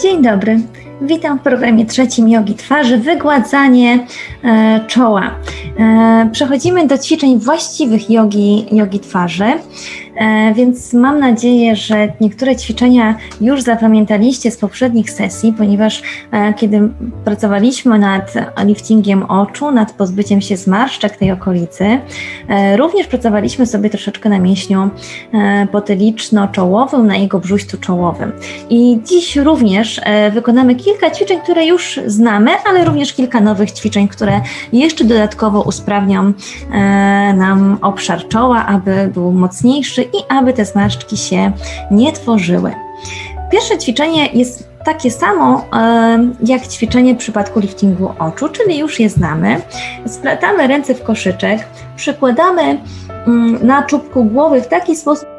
Dzień dobry. Witam w programie trzecim Jogi Twarzy, wygładzanie e, czoła. E, przechodzimy do ćwiczeń właściwych jogi, jogi twarzy. E, więc mam nadzieję, że niektóre ćwiczenia już zapamiętaliście z poprzednich sesji, ponieważ e, kiedy pracowaliśmy nad liftingiem oczu, nad pozbyciem się zmarszczek tej okolicy, e, również pracowaliśmy sobie troszeczkę na mięśniu potyliczno-czołowym, na jego brzuścu czołowym. I dziś również wykonamy kilka ćwiczeń, które już znamy, ale również kilka nowych ćwiczeń, które jeszcze dodatkowo usprawnią nam obszar czoła, aby był mocniejszy i aby te zmarszczki się nie tworzyły. Pierwsze ćwiczenie jest takie samo jak ćwiczenie w przypadku liftingu oczu, czyli już je znamy. Splatamy ręce w koszyczek, przykładamy mm, na czubku głowy w taki sposób,